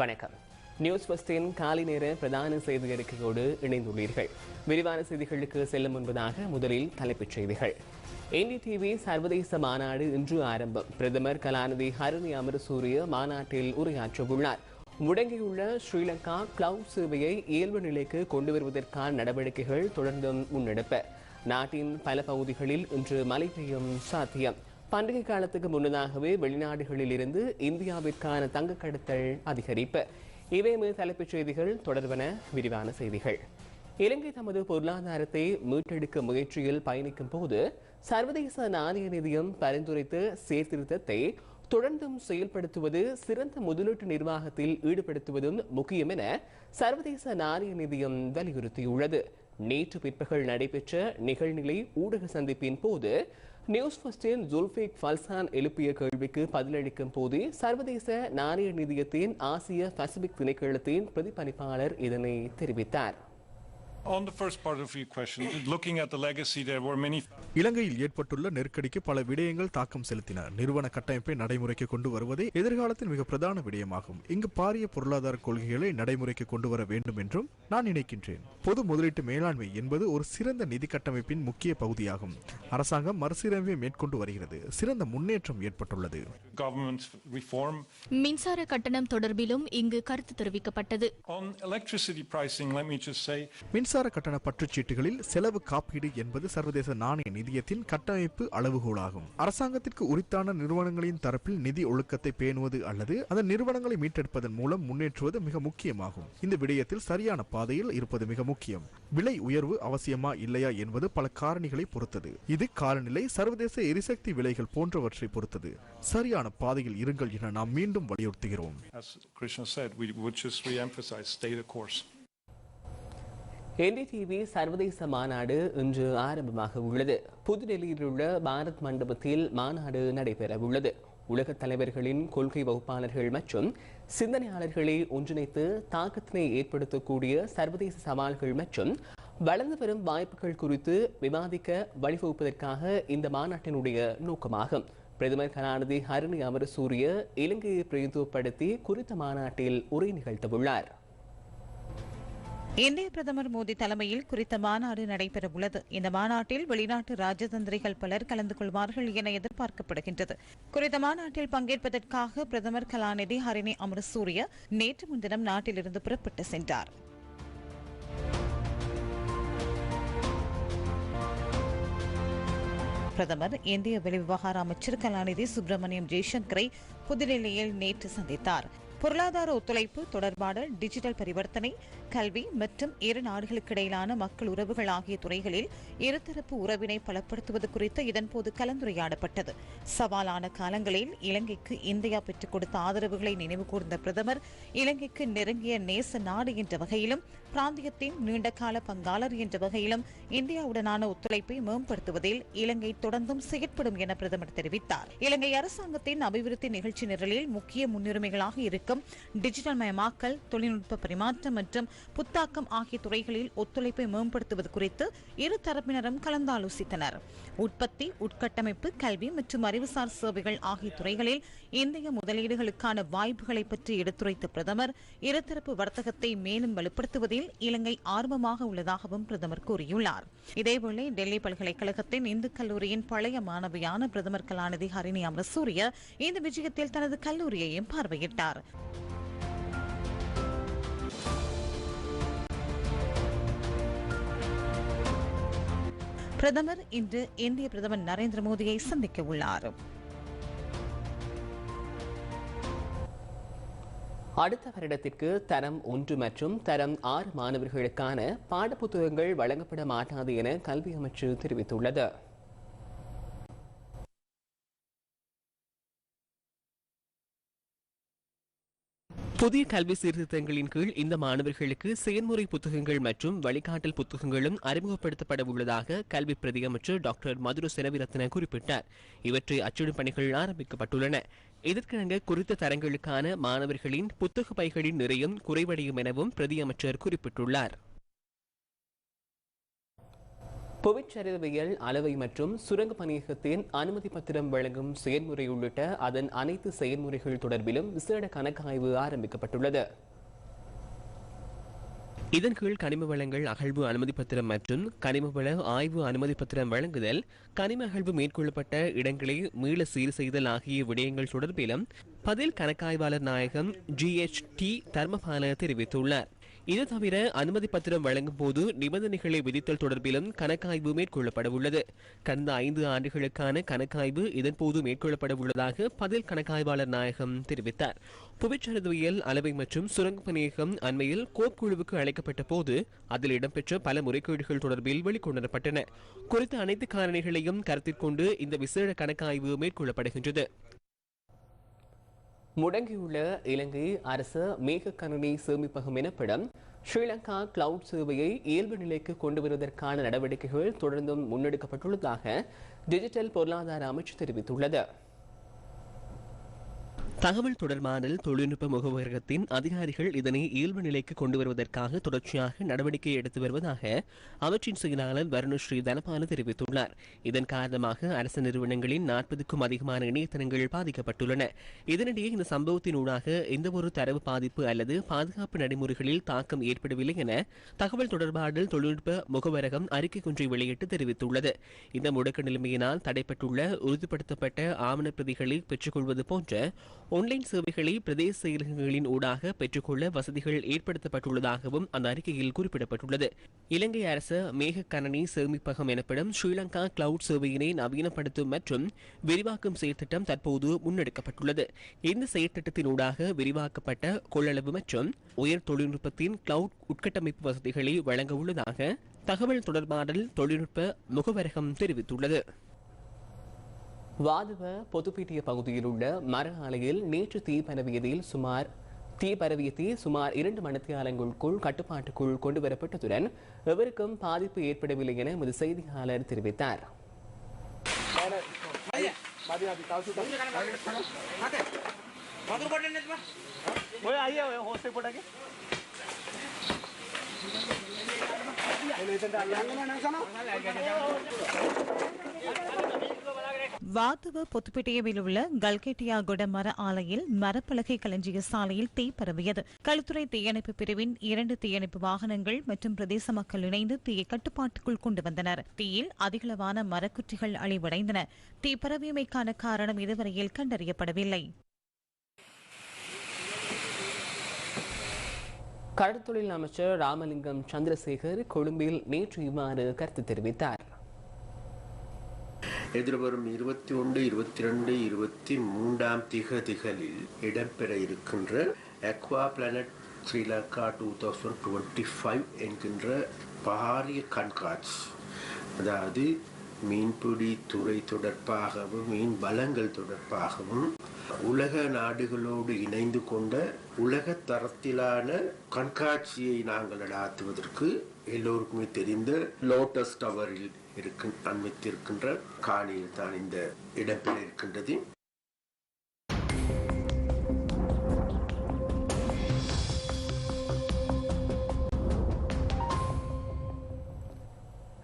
வணக்கம். நியூஸ் பஸ்டின் காலை நேர பிரதான செய்தி அறிக்கையோடு இணைந்துள்ளீர்கள். விரிவான செய்திகளுக்கு செல்லும் முன்பதாக முதலில் தலைப்புச் செய்திகள். என்டிடிவி சர்வதேச மாநாடு இன்று ஆரம்பம். பிரதமர் கலாநிதி ஹரணி அமரசூரிய மாநாட்டில் உரையாற்றவுள்ளார் முடங்கியுள்ள ஸ்ரீலங்கா கிளவுட் சேவையை இயல்பு நிலைக்கு கொண்டு வருவதற்கான நடவடிக்கைகள் தொடர்ந்தும் முன்னெடுப்ப. நாட்டின் பல பகுதிகளில் இன்று மழை பெய்யும் சாத்தியம். பண்டிகை காலத்துக்கு முன்னதாகவே வெளிநாடுகளில் இருந்து இந்தியாவிற்கான தங்க கடத்தல் அதிகரிப்பு. இவை தலைப்புச் செய்திகள் தொடர்பன விரிவான செய்திகள். இலங்கை தமது பொருளாதாரத்தை மீட்டெடுக்க முயற்சியில் பயணிக்கும் போது சர்வதேச நாணய நிதியம் பரிந்துரைத்த சீர்திருத்தத்தை தொடர்ந்தும் செயல்படுத்துவது சிறந்த முதலீட்டு நிர்வாகத்தில் ஈடுபடுத்துவதும் முக்கியம் என சர்வதேச நாணய நிதியம் வலியுறுத்தியுள்ளது. நேற்று பிற்பகல் நடைபெற்ற நிகழ்நிலை ஊடக சந்திப்பின் போது நியூஸ் ஃபர்ஸ்டின் ஜுல்ஃபிக் ஃபல்சான் எழுப்பிய கேள்விக்கு பதிலளிக்கும் போது சர்வதேச நாணய நிதியத்தின் ஆசிய பசிபிக் திணைக்களத்தின் பிரதிபலிப்பாளர் இதனை தெரிவித்தார். இலங்கையில் ஏற்பட்டுள்ள நெருக்கடிக்கு பல விடயங்கள் தாக்கம் செலுத்தின. நிறுவன கட்டமைப்பை நடைமுறைக்கு கொண்டு வருவதே எதிர்காலத்தின் மிக பிரதான விடயமாகும். இங்கு பாரிய பொருளாதார கொள்கைகளை நடைமுறைக்கு கொண்டு வர வேண்டும் என்றும் நான் நினைக்கின்றேன். பொது முதலீட்டு மேலாண்மை என்பது ஒரு சிறந்த நிதி கட்டமைப்பின் முக்கிய பகுதியாகும். அரசாங்கம் மறுசீரமைப்பை மேற்கொண்டு வருகிறது. சிறந்த முன்னேற்றம் ஏற்பட்டுள்ளது. மின்சார கட்டணம் தொடர்பிலும் இங்கு கருத்து தெரிவிக்கப்பட்டது. On மின்சார கட்டண பற்றுச்சீட்டுகளில் செலவு காப்பீடு என்பது சர்வதேச நாணய நிதியத்தின் கட்டமைப்பு அளவுகோலாகும். அரசாங்கத்திற்கு உரித்தான நிறுவனங்களின் தரப்பில் நிதி ஒழுக்கத்தை பேணுவது அல்லது அந்த நிறுவனங்களை மீட்டெடுப்பதன் மூலம் முன்னேற்றுவது மிக முக்கியமாகும். இந்த விடயத்தில் சரியான பாதையில் இருப்பது மிக முக்கியம். விலை உயர்வு அவசியமா இல்லையா என்பது பல காரணிகளை பொறுத்தது. இது காலநிலை சர்வதேச எரிசக்தி விலைகள் போன்றவற்றை பொறுத்தது. சரியான பாதையில் இருங்கள் என நாம் மீண்டும் வலியுறுத்துகிறோம். As Krishna said, we would just re-emphasize, stay the course. NDTV சர்வதேச மாநாடு இன்று ஆரம்பமாக உள்ளது. புதுடெல்லியில் உள்ள பாரத் மண்டபத்தில் மாநாடு நடைபெற உள்ளது. உலகத் தலைவர்களின் கொள்கை வகுப்பாளர்கள் மற்றும் சிந்தனையாளர்களை ஒன்றிணைத்து தாக்கத்தினை ஏற்படுத்தக்கூடிய சர்வதேச சவால்கள் மற்றும் வளர்ந்து வரும் வாய்ப்புகள் குறித்து விவாதிக்க வழிவகுப்பதற்காக இந்த மாநாட்டினுடைய நோக்கமாகும். பிரதமர் கலாநிதி ஹரிணி அமரசூரிய இலங்கையை பிரதித்துவப்படுத்தி குறித்த மாநாட்டில் உரை நிகழ்த்தவுள்ளார். இந்திய பிரதமர் மோடி தலைமையில் குறித்த மாநாடு நடைபெறவுள்ளது. இந்த மாநாட்டில் வெளிநாட்டு ராஜதந்திரிகள் பலர் கலந்து கொள்வார்கள் என எதிர்பார்க்கப்படுகின்றது. குறித்த மாநாட்டில் பங்கேற்பதற்காக பிரதமர் கலாநிதி ஹரிணி அமரசூரிய நேற்று முன்தினம் நாட்டிலிருந்து புறப்பட்டு சென்றார். பிரதமர் இந்திய வெளிவிவகார அமைச்சர் கலாநிதி சுப்பிரமணியம் ஜெய்சங்கரை புதுடெல்லியில் நேற்று சந்தித்தார். பொருளாதார ஒத்துழைப்பு தொடர்பாடல் டிஜிட்டல் பரிவர்த்தனை கல்வி மற்றும் இரு நாடுகளுக்கிடையிலான மக்கள் உறவுகள் ஆகிய துறைகளில் இருதரப்பு உறவினை பலப்படுத்துவது குறித்து இதன்போது கலந்துரையாடப்பட்டது. சவாலான காலங்களில் இலங்கைக்கு இந்தியா பெற்றுக் கொடுத்த ஆதரவுகளை நினைவு கூர்ந்த பிரதமர் இலங்கைக்கு நெருங்கிய நேச நாடு என்ற வகையிலும் பிராந்தியத்தின் நீண்டகால பங்காளர் என்ற வகையிலும் இந்தியாவுடனான ஒத்துழைப்பை மேம்படுத்துவதில் இலங்கை தொடர்ந்தும் செயற்படும் என பிரதமர் தெரிவித்தார். இலங்கை அரசாங்கத்தின் அபிவிருத்தி நிகழ்ச்சி நிரலில் முக்கிய முன்னுரிமைகளாக இருக்கும் டிஜிட்டல் மயமாக்கல் தொழில்நுட்ப பரிமாற்றம் மற்றும் புத்தாக்கம் ஆகிய துறைகளில் ஒத்துழைப்பை மேம்படுத்துவது குறித்து இரு தரப்பினரும் கலந்தாலோசித்தனர். உற்பத்தி உட்கட்டமைப்பு கல்வி மற்றும் அறிவுசார் சேவைகள் ஆகிய துறைகளில் இந்திய முதலீடுகளுக்கான வாய்ப்புகளை பற்றி எடுத்துரைத்த பிரதமர் இருதரப்பு வர்த்தகத்தை மேலும் வலுப்படுத்துவதில் இலங்கை ஆர்வமாக உள்ளதாகவும் பிரதமர் கூறியுள்ளார். இதேவேளை டெல்லி பல்கலைக்கழகத்தின் இந்து கல்லூரியின் பழைய மாணவியான பிரதமர் கலாநிதி ஹரிணி அமரசூரிய இந்த விஜயத்தில் தனது கல்லூரியையும் பார்வையிட்டார். பிரதமர் இன்று இந்திய பிரதமர் நரேந்திர மோடியை சந்திக்க உள்ளார். அடுத்த வருடத்திற்கு தரம் ஒன்று மற்றும் தரம் ஆறு மாணவர்களுக்கான பாடப்புத்தகங்கள் வழங்கப்பட மாட்டாது என கல்வி அமைச்சு தெரிவித்துள்ளது. புதிய கல்வி சீர்திருத்தங்களின் கீழ் இந்த மாணவர்களுக்கு செயன்முறை புத்தகங்கள் மற்றும் வழிகாட்டல் புத்தகங்களும் அறிமுகப்படுத்தப்பட உள்ளதாக கல்வி பிரதியமைச்சர் டாக்டர் மதுர செனவிரத்ன குறிப்பிட்டார். இவற்றை அச்சிடும் பணிகள் ஆரம்பிக்கப்பட்டுள்ளன. இதற்கிணங்க குறித்த தரங்களுக்கான மாணவர்களின் புத்தக பைகளின் நிறையும் குறைவடையும் எனவும் பிரதியமைச்சர் குறிப்பிட்டுள்ளார். புவிச்சரிதவியல் அளவை மற்றும் சுரங்க பணியகத்தின் அனுமதி பத்திரம் வழங்கும் செயல்முறை உள்ளிட்ட அதன் அனைத்து செயல்முறைகள் தொடர்பிலும் விசேட கணக்காய்வு ஆரம்பிக்கப்பட்டுள்ளது. இதன் கீழ் கனிம வளங்கள் அகழ்வு அனுமதி பத்திரம் மற்றும் கனிம வள ஆய்வு அனுமதி பத்திரம் வழங்குதல் கனிம அகழ்வு மேற்கொள்ளப்பட்ட இடங்களை மீள சீர் செய்தல் ஆகிய விடயங்கள் தொடர்பிலும் பதில் கணக்காய்வாளர் நாயகம் ஜி எச் டி தர்மபால தெரிவித்துள்ளார். இது தவிர அனுமதி பத்திரம் வழங்கும் போது நிபந்தனைகளை விதித்தல் தொடர்பிலும் கணக்காய்வு மேற்கொள்ளப்பட உள்ளது கடந்த ஐந்து ஆண்டுகளுக்கான கணக்காய்வு இதன்போது மேற்கொள்ளப்பட உள்ளதாக பதில் கணக்காய்வாளர் நாயகம் தெரிவித்தார். புவிச்சரிதவியல் அளவை மற்றும் சுரங்க பணியகம் அண்மையில் கோப் குழுவுக்கு அழைக்கப்பட்ட போது அதில் இடம்பெற்ற பல முறைகேடுகள் தொடர்பில் வெளிக்கொணரப்பட்டன குறித்த அனைத்து காரணிகளையும் கருத்தில் கொண்டு இந்த விசேட கணக்காய்வு மேற்கொள்ளப்படுகின்றது. முடங்கியுள்ள இலங்கை அரசு மேக கணினி சேமிப்பகம் எனப்படும் ஸ்ரீலங்கா கிளவுட் சேவையை இயல்பு நிலைக்கு கொண்டு வருவதற்கான நடவடிக்கைகள் தொடர்ந்தும் முன்னெடுக்கப்பட்டுள்ளதாக டிஜிட்டல் பொருளாதார அமைச்சு தெரிவித்துள்ளது. தகவல் தொடர்பாடல் தொழில்நுட்ப முகவரகத்தின் அதிகாரிகள் இதனை இயல்பு நிலைக்கு கொண்டு வருவதற்காக தொடர்ச்சியாக நடவடிக்கை எடுத்து வருவதாக அவற்றின் செயலாளர் வருணுஸ்ரீ தனபால தெரிவித்துள்ளார். இதன் காரணமாக அரசு நிறுவனங்களின் நாற்பதுக்கும் அதிகமான இணையதளங்கள் பாதிக்கப்பட்டுள்ளன. இதனிடையே இந்த சம்பவத்தின் ஊடாக எந்தவொரு தரவு பாதிப்பு அல்லது பாதுகாப்பு நடைமுறைகளில் தாக்கம் ஏற்படவில்லை என தகவல் தொடர்பாடல் தொழில்நுட்ப முகவரகம் அறிக்கை ஒன்றை வெளியிட்டு தெரிவித்துள்ளது. இந்த முடக்க நிலைமையினால் தடைப்பட்டுள்ள உறுதிப்படுத்தப்பட்ட ஆவணப்பிரதிகளை பெற்றுக்கொள்வது போன்ற ஆன்லைன் சேவைகளை பிரதேச செயலகங்களின் ஊடாக பெற்றுக்கொள்ள வசதிகள் ஏற்படுத்தப்பட்டுள்ளதாகவும் அந்த அறிக்கையில் குறிப்பிடப்பட்டுள்ளது. இலங்கை அரசு மேக கணனி சேமிப்பகம் எனப்படும் ஸ்ரீலங்கா கிளவுட் சேவையினை நவீனப்படுத்தும் மற்றும் விரிவாக்கும் செயற்திட்டம் தற்போது முன்னெடுக்கப்பட்டுள்ளது. இந்த செயற்திட்டத்தின் ஊடாக விரிவாக்கப்பட்ட கொள்ளளவு மற்றும் உயர் தொழில்நுட்பத்தின் கிளவுட் உட்கட்டமைப்பு வசதிகளை வழங்க உள்ளதாக தகவல் தொடர்பாடல் தொழில்நுட்ப முகவரகம் தெரிவித்துள்ளது. வாதுவ பொதுப்பீட்டிய பகுதியில் உள்ள மர ஆலையில் நேற்று தீ பரவியதில் சுமார் தீ பரவிய தீ சுமார் இரண்டு மணித்தியாலங்களுக்குள் கட்டுப்பாட்டுக்குள் கொண்டு வரப்பட்டதுடன் எவருக்கும் பாதிப்பு ஏற்படவில்லை என எமது செய்தியாளர் தெரிவித்தார். வாத்துவ பொத்துப்பேட்டையில் உள்ள கல்கெட்டியா குட மர ஆலையில் மரப்பலகை களஞ்சிய சாலையில் தீ பரவியது. களுத்துறை தீயணைப்பு பிரிவின் இரண்டு தீயணைப்பு வாகனங்கள் மற்றும் பிரதேச மக்கள் இணைந்து தீயை கட்டுப்பாட்டுக்குள் கொண்டு வந்தனர். தீயில் அதிகளவான மரக்குற்றிகள் அழிவடைந்தன. தீ பரவியமைக்கான காரணம் இதுவரையில் கண்டறியப்படவில்லை. கடற்தொழில் அமைச்சர் ராமலிங்கம் சந்திரசேகர் கொழும்பில் நேற்று இவ்வாறு கருத்து தெரிவித்தார். எதிர்வரும் இருபத்தி ஒன்று இருபத்தி ரெண்டு இருபத்தி மூன்றாம் திகதிகளில் இடம்பெற இருக்கின்ற aqua planet Sri Lanka two thousand twenty five என்கின்ற பாரிய கண்காட்சி. அதாவது மீன்பிடி துறை தொடர்பாகவும் மீன் வளங்கள் தொடர்பாகவும் உலக நாடுகளோடு இணைந்து கொண்ட உலக தரத்திலான கண்காட்சியை நாங்கள் நடாத்துவதற்கு எல்லோருக்குமே தெரிந்த லோட்டஸ் டவரில் இருக்கு அமைத்திருக்கின்ற காணியில் தான் இந்த இடம்பெற இருக்கின்றது.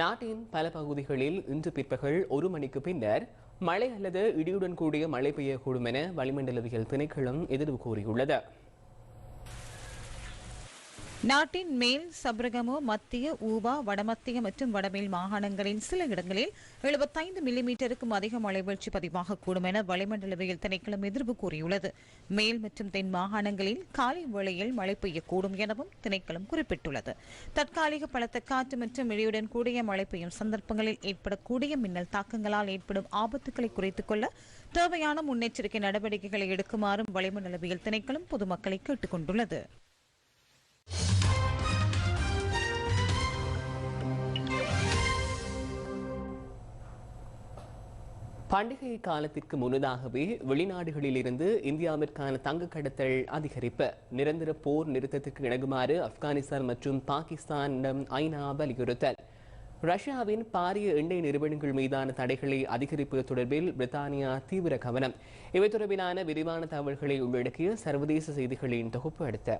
நாட்டின் பல பகுதிகளில் இன்று பிற்பகல் ஒரு மணிக்கு பின்னர் மழை அல்லது இடியுடன் கூடிய மழை பெய்யக்கூடும் என வளிமண்டலவியல் திணைக்களம் எதிர்வு கூறியுள்ளது. நாட்டின் மேல் சபரகமோ மத்திய ஊவா வடமத்திய மற்றும் வடமேல் மாகாணங்களின் சில இடங்களில் எழுபத்தைந்து மில்லிமீட்டருக்கும் அதிக மழை வீழ்ச்சி பதிவாகக்கூடும் என வளிமண்டலவியல் திணைக்களம் எதிர்ப்பு கூறியுள்ளது. மேல் மற்றும் தென் மாகாணங்களில் காலை வேளையில் மழை பெய்யக்கூடும் எனவும் திணைக்களம் குறிப்பிட்டுள்ளது. தற்காலிக பலத்த காற்று மற்றும் இடியுடன் கூடிய மழை பெய்யும் சந்தர்ப்பங்களில் ஏற்படக்கூடிய மின்னல் தாக்கங்களால் ஏற்படும் ஆபத்துக்களை குறைத்துக் கொள்ள தேவையான முன்னெச்சரிக்கை நடவடிக்கைகளை எடுக்குமாறும் வளிமண்டலவியல் திணைக்களம் பொதுமக்களை கேட்டுக் கொண்டுள்ளது பண்டிகை காலத்திற்கு முன்னதாகவே வெளிநாடுகளில் இருந்து இந்தியாவிற்கான தங்க கடத்தல் அதிகரிப்பு. நிரந்தர போர் நிறுத்தத்திற்கு இணங்குமாறு ஆப்கானிஸ்தான் மற்றும் பாகிஸ்தானிடம் ஐநா வலியுறுத்தல். ரஷ்யாவின் பாரிய எண்ணெய் நிறுவனங்கள் மீதான தடைகளை அதிகரிப்பது தொடர்பில் பிரித்தானியா தீவிர கவனம். இவை தொடர்பிலான விரிவான தகவல்களை உள்ளடக்கிய சர்வதேச செய்திகளின் தொகுப்பு அடுத்த.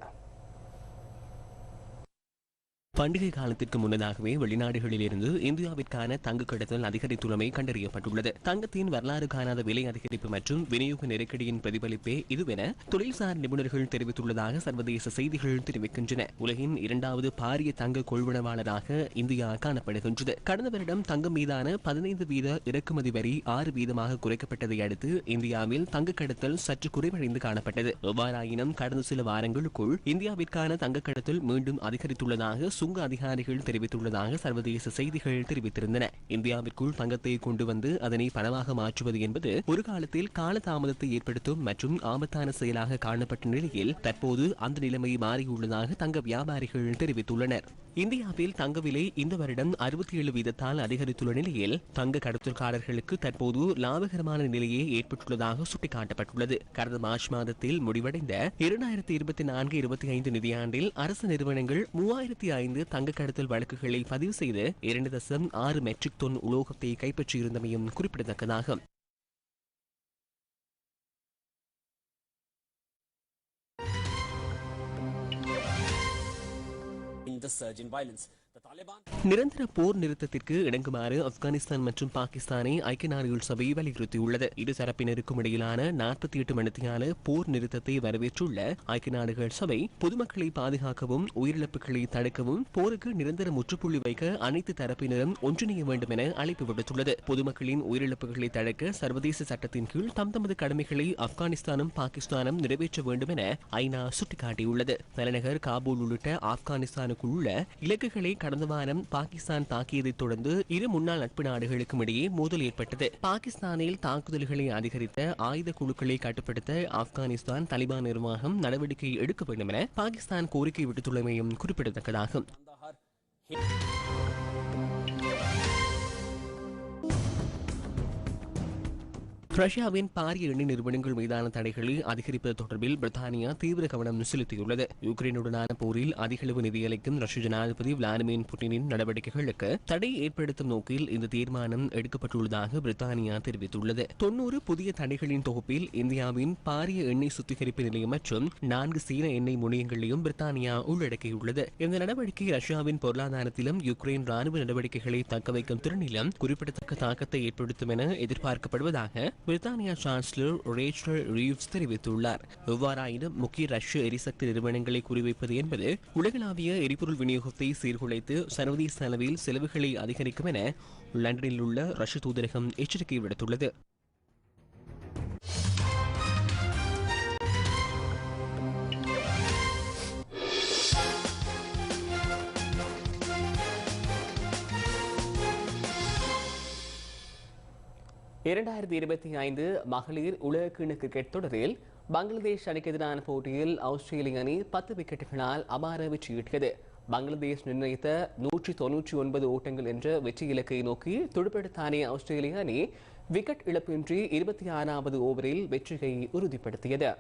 பண்டிகை காலத்திற்கு முன்னதாகவே வெளிநாடுகளில் இருந்து இந்தியாவிற்கான தங்க கடத்தல் அதிகரித்துள்ளமை கண்டறியப்பட்டுள்ளது. தங்கத்தின் வரலாறு காணாத விலை அதிகரிப்பு மற்றும் விநியோக நெருக்கடியின் பிரதிபலிப்பே இதுவென தொழில்சார் நிபுணர்கள் தெரிவித்துள்ளதாக சர்வதேச செய்திகள் தெரிவிக்கின்றன. உலகின் இரண்டாவது பாரிய தங்க கொள்வனவாளராக இந்தியா காணப்படுகின்றது. கடந்த வருடம் தங்கம் மீதான பதினைந்து வீத இறக்குமதி வரி ஆறு வீதமாக குறைக்கப்பட்டதை அடுத்து இந்தியாவில் தங்க கடத்தல் சற்று குறைவடைந்து காணப்பட்டது. எவ்வாறாயினும் கடந்த சில வாரங்களுக்குள் இந்தியாவிற்கான தங்க கடத்தல் மீண்டும் அதிகரித்துள்ளதாக சுங்க அதிகாரிகள் தெரிவித்துள்ளதாக சர்வதேச செய்திகள் தெரிவித்திருந்தன. இந்தியாவிற்குள் தங்கத்தை கொண்டு வந்து அதனை பணமாக மாற்றுவது என்பது ஒரு காலத்தில் காலதாமதத்தை ஏற்படுத்தும் மற்றும் ஆபத்தான செயலாக காணப்பட்ட நிலையில் தற்போது அந்த நிலைமை மாறியுள்ளதாக தங்க வியாபாரிகள் தெரிவித்துள்ளனர். இந்தியாவில் தங்க விலை இந்த வருடம் அறுபத்தி ஏழு வீதத்தால் அதிகரித்துள்ள நிலையில் தங்க கடத்தல்காரர்களுக்கு தற்போது லாபகரமான நிலையே ஏற்பட்டுள்ளதாக சுட்டிக்காட்டப்பட்டுள்ளது. கடந்த மார்ச் மாதத்தில் முடிவடைந்த இரண்டாயிரத்தி இருபத்தி நான்கு இருபத்தி ஐந்து நிதியாண்டில் அரசு நிறுவனங்கள் மூவாயிரத்தி ஐந்து தங்க கடத்தல் வழக்குகளை பதிவு செய்து இரண்டு தசம் ஆறு மெட்ரிக் தொன் உலோகத்தை கைப்பற்றியிருந்தமையும் குறிப்பிடத்தக்கதாகும். Surge in violence. நிரந்தர போர் நிறுத்தத்திற்கு இணங்குமாறு ஆப்கானிஸ்தான் மற்றும் பாகிஸ்தானை ஐக்கிய நாடுகள் சபை வலியுறுத்தியுள்ளது. இரு தரப்பினருக்கும் இடையிலான நாற்பத்தி எட்டு மணித்தியான போர் நிறுத்தத்தை வரவேற்றுள்ள ஐக்கிய நாடுகள் சபை பொதுமக்களை பாதுகாக்கவும் உயிரிழப்புகளை தடுக்கவும் போருக்கு நிரந்தர முற்றுப்புள்ளி வைக்க அனைத்து தரப்பினரும் ஒன்றிணைய வேண்டும் என அழைப்பு விடுத்துள்ளது. பொதுமக்களின் உயிரிழப்புகளை தடுக்க சர்வதேச சட்டத்தின் கீழ் தம் தமது கடமைகளை ஆப்கானிஸ்தானும் பாகிஸ்தானும் நிறைவேற்ற வேண்டும் என ஐநா சுட்டிக்காட்டியுள்ளது. தலைநகர் காபூல் உள்ளிட்ட ஆப்கானிஸ்தானுக்குள்ள இலக்குகளை கடந்த வாரம் பாகிஸ்தான் தாக்கியதைத் தொடர்ந்து இரு முன்னாள் நட்பு நாடுகளுக்கும் இடையே மோதல் ஏற்பட்டது. பாகிஸ்தானில் தாக்குதல்களை அதிகரித்த ஆயுத குழுக்களை கட்டுப்படுத்த ஆப்கானிஸ்தான் தலிபான் நிர்வாகம் நடவடிக்கை எடுக்க வேண்டும் என பாகிஸ்தான் கோரிக்கை விடுத்துள்ளமையும் குறிப்பிடத்தக்கதாகும். ரஷ்யாவின் பாரிய எண்ணெய் நிறுவனங்கள் மீதான தடைகளை அதிகரிப்பது தொடர்பில் பிரித்தானியா தீவிர கவனம் செலுத்தியுள்ளது. யுக்ரைனுடனான போரில் அதிகளவு நிதியளிக்கும் ரஷ்ய ஜனாதிபதி விளாடிமிர் புட்டினின் நடவடிக்கைகளுக்கு தடை ஏற்படுத்தும் நோக்கில் இந்த தீர்மானம் எடுக்கப்பட்டுள்ளதாக பிரித்தானியா தெரிவித்துள்ளது. தொன்னூறு புதிய தடைகளின் தொகுப்பில் இந்தியாவின் பாரிய எண்ணெய் சுத்திகரிப்பு நிலையம் மற்றும் நான்கு சீன எண்ணெய் முனையங்களையும் பிரித்தானியா உள்ளடக்கியுள்ளது. இந்த நடவடிக்கை ரஷ்யாவின் பொருளாதாரத்திலும் யுக்ரைன் ராணுவ நடவடிக்கைகளை தக்கவைக்கும் திறனிலும் குறிப்பிடத்தக்க தாக்கத்தை ஏற்படுத்தும் என எதிர்பார்க்கப்படுவதாக பிரித்தானியா சான்சலர் ரேச்சல் ரீவ்ஸ் தெரிவித்துள்ளார். எவ்வாறாயினும் முக்கிய ரஷ்ய எரிசக்தி நிறுவனங்களை குறிவைப்பது என்பது உலகளாவிய எரிபொருள் விநியோகத்தை சீர்குலைத்து சர்வதேச அளவில் செலவுகளை அதிகரிக்கும் என லண்டனில் உள்ள ரஷ்ய தூதரகம் எச்சரிக்கை விடுத்துள்ளது. இரண்டாயிரத்தி இருபத்தி ஐந்து மகளிர் உலகக்கிண கிரிக்கெட் தொடரில் பங்களாதேஷ் அணிக்கு எதிரான போட்டியில் ஆஸ்திரேலிய அணி பத்து விக்கெட்டுகளால் அபார வெற்றியீட்டியது பங்களாதேஷ் நிர்ணயித்த நூற்றி தொன்னூற்றி ஒன்பது ஓட்டங்கள் என்ற வெற்றி இலக்கை நோக்கி துடுப்பெடுத்தானே ஆஸ்திரேலிய அணி. விக்கெட் இழப்பின்றி இருபத்தி ஆறாவது ஓவரில் வெற்றியை உறுதிப்படுத்தியது.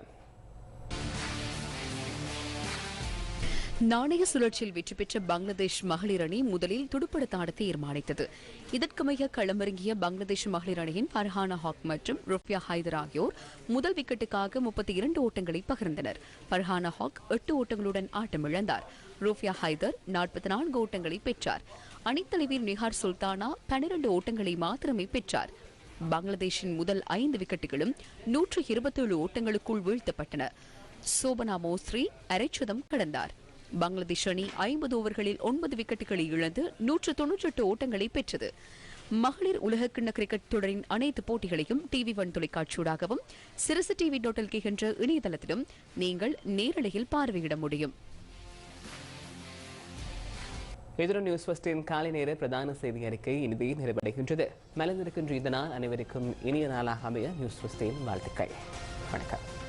நாணய சுழற்சியில் வெற்றி பெற்ற பங்களாதேஷ் மகளிர் அணி முதலில் துடுப்படுத்த ஆட தீர்மானித்தது. இதற்கமைய களமிறங்கிய பங்களாதேஷ் மகளிர் அணியின் ஃபர்ஹானா ஹாக் மற்றும் ருஃபியா ஹைதர் ஆகியோர் முதல் விக்கெட்டுக்காக முப்பத்தி இரண்டு ஓட்டங்களை பகிர்ந்தனர். ஃபர்ஹானா ஹாக் எட்டு ஓட்டங்களுடன் ஆட்டமிழந்தார். ரூஃபியா ஹைதர் நாற்பத்தி நான்கு ஓட்டங்களை பெற்றார். அணித்தலைவர் நிஹார் சுல்தானா பனிரண்டு ஓட்டங்களை மாத்திரமே பெற்றார். பங்களாதேஷின் முதல் ஐந்து விக்கெட்டுகளும் நூற்று இருபத்தேழு ஓட்டங்களுக்குள் வீழ்த்தப்பட்டன. சோபனா மோஸ்ரி அரைச்சதம் கடந்தார். பங்களாதேஷ் அணி ஐம்பது ஓவர்களில் ஒன்பது விக்கெட்டுகளை இழந்து நூற்று தொன்னூற்றி எட்டு ஓட்டங்களை பெற்றது. மகளிர் உலகக்கிண்ண கிரிக்கெட் தொடரின் அனைத்து போட்டிகளையும் டிவி ஒன் தொலைக்காட்சியூடாகவும் சிறுசு டிவி டாட் எல்கே என்ற இணையதளத்திலும் நீங்கள் நேரலையில் பார்வையிட முடியும். எதிரும் நியூஸ் ஃபஸ்டின் காலை நேர பிரதான செய்தி அறிக்கை இனிதே நிறைவடைகின்றது. மலர்ந்திருக்கின்ற இந்த நாள் அனைவருக்கும் இனிய நாளாக அமைய நியூஸ் ஃபஸ்டின் வாழ்த்துக்கள். வணக்கம்.